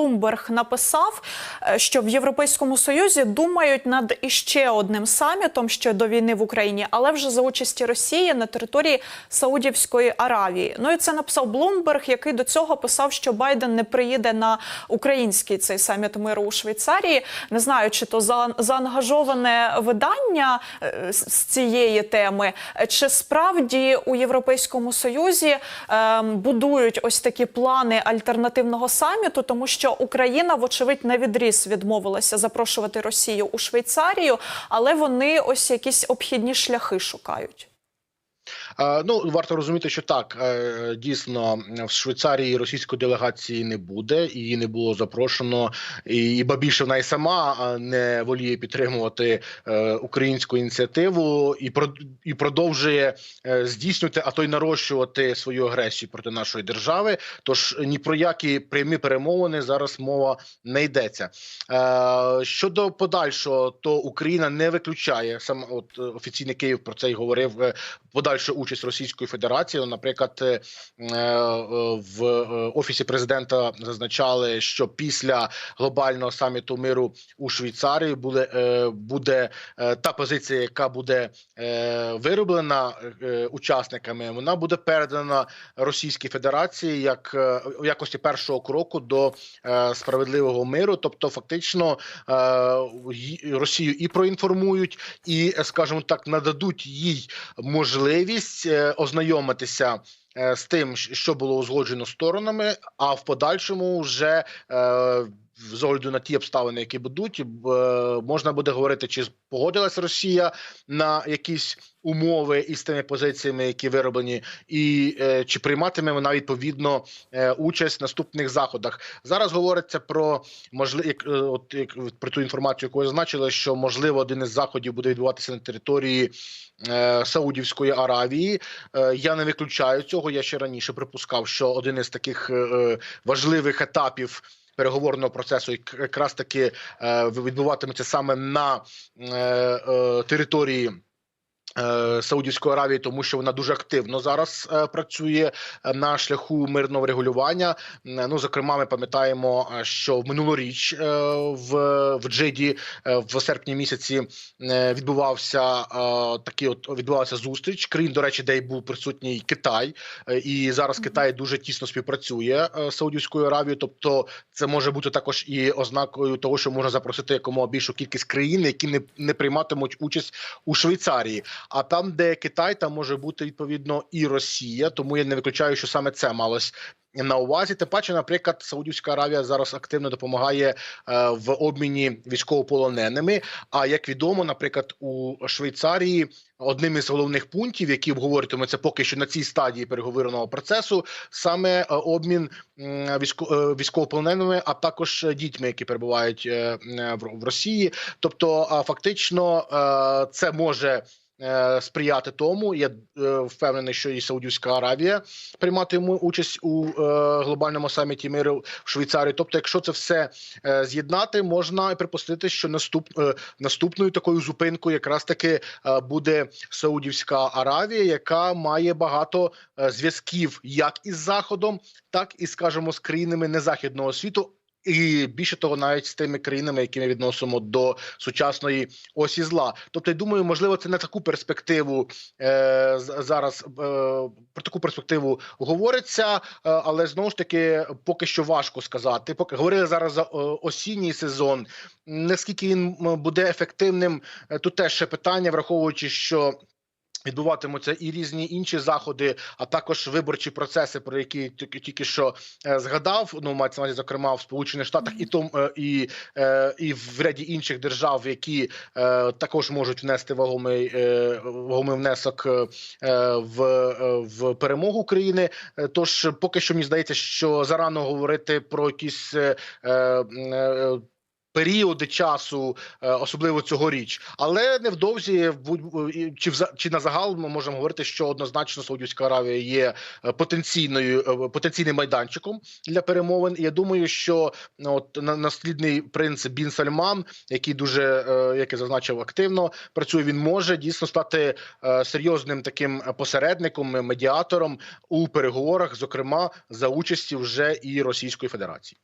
Блумберг написав, е, що в Європейському Союзі думають над іще одним самітом щодо війни в Україні, але вже за участі Росії на території Саудівської Аравії. Ну і це написав Блумберг, який до цього писав, що Байден не приїде на український цей саміт миру у Швейцарії. Не знаю, чи то за заангажоване видання е, з цієї теми, е, чи справді у Європейському Союзі ем, будують ось такі плани альтернативного саміту, тому що Україна, вочевидь, на відріз відмовилася запрошувати Росію у Швейцарію, але вони ось якісь обхідні шляхи шукають. Е, Ну варто розуміти, що так е, дійсно в Швейцарії російської делегації не буде, її не було запрошено, і і ба більше вона й сама не воліє підтримувати е, українську ініціативу і і продовжує здійснювати, а то й нарощувати свою агресію проти нашої держави. Тож ні про які прямі перемовини зараз мова не йдеться. Щодо подальшого, то Україна не виключає сам от офіційний Київ про це й говорив. е, Подальшу участь Російської Федерації. Наприклад, е, е, в е, офісі президента зазначали, що після глобального саміту миру у Швейцарії буде, буде та позиція, яка буде вироблена учасниками, вона буде передана Російській Федерації як у якості першого кроку до справедливого миру. Тобто, фактично Росію і проінформують, і, скажімо так, нададуть їй можливість е, ознайомитися. Е, З тим, що було узгоджено сторонами, а в подальшому вже е, з огляду на ті обставини, які будуть, е, можна буде говорити, чи погодилась Росія на якісь умови із тими позиціями, які вироблені, і чи прийматиме вона відповідно участь в наступних заходах. Зараз говориться про можливо, от як про ту інформацію, яку зазначили, що можливо один із заходів буде відбуватися на території Саудівської Аравії. Я не виключаю цього. Я ще раніше припускав, що один із таких е, е, важливих етапів. Переговорного процесу якраз таки е, відбуватиметься саме на території Саудівської Аравії, тому що вона дуже активно зараз е, працює е, на шляху мирного регулювання. Ну, зокрема, ми пам'ятаємо, е, що минулоріч е, в, в Джиді е, в серпні місяці е, відбувався е, такий от відбувалася зустріч. Країн, до речі, де й був присутній Китай, Е, і зараз Китай дуже тісно співпрацює е, з Саудівською Аравією. Тобто, це може бути також і ознакою того, що можна запросити якомога більшу кількість країн, які не, не прийматимуть участь у Швейцарії. А там, де Китай, там може бути відповідно і Росія. Тому я не виключаю, що саме це малось. На увазі, тим паче, наприклад, Саудівська Аравія зараз активно допомагає е, в обміні військовополоненими. А як відомо, наприклад, у Швейцарії одним із головних пунктів, які обговорюватимуться поки що на цій стадії переговорного процесу, саме е, обмін е, військовополоненими, а також дітьми, які перебувають в- Росії. Тобто, фактично, це може. Е, Сприяти тому, я е, впевнений, що і Саудівська Аравія прийматиме участь у е, глобальному саміті миру в Швейцарії. Тобто, якщо це все з'єднати, можна припустити, що наступ, наступною такою зупинкою якраз таки буде Саудівська Аравія, яка має багато зв'язків як із Заходом, так і, скажімо, з країнами незахідного світу. І більше того, навіть з тими країнами, які ми відносимо до сучасної осі зла. Тобто, я думаю, можливо, це на таку перспективу е, зараз е, про таку перспективу говориться, е, але знову ж таки, поки що важко сказати. Поки говорили зараз за е, осінній сезон. Наскільки він буде ефективним, е, тут теж ще питання, враховуючи, що. Відбуватимуться і різні інші заходи, а також виборчі процеси, про які тільки що е, згадав. Ну мається на увазі, зокрема в Сполучених Штатах, і том е, і, е, і в ряді інших держав, які також можуть внести вагомий вагомий внесок в, в перемогу України. Тож поки що мені здається, що зарано говорити про якісь. Е, е, е, Періоди часу, е, особливо цьогоріч, але невдовзі і- чи чи на загал ми можемо говорити, що однозначно Саудівська Аравія є е, потенційною е, потенційним майданчиком для перемовин. Я думаю, що от на- наслідний принц Бін Сальман, який дуже е, як я зазначив, активно працює, він може дійсно стати е, серйозним таким посередником, медіатором у переговорах, зокрема за участі вже і Російської Федерації.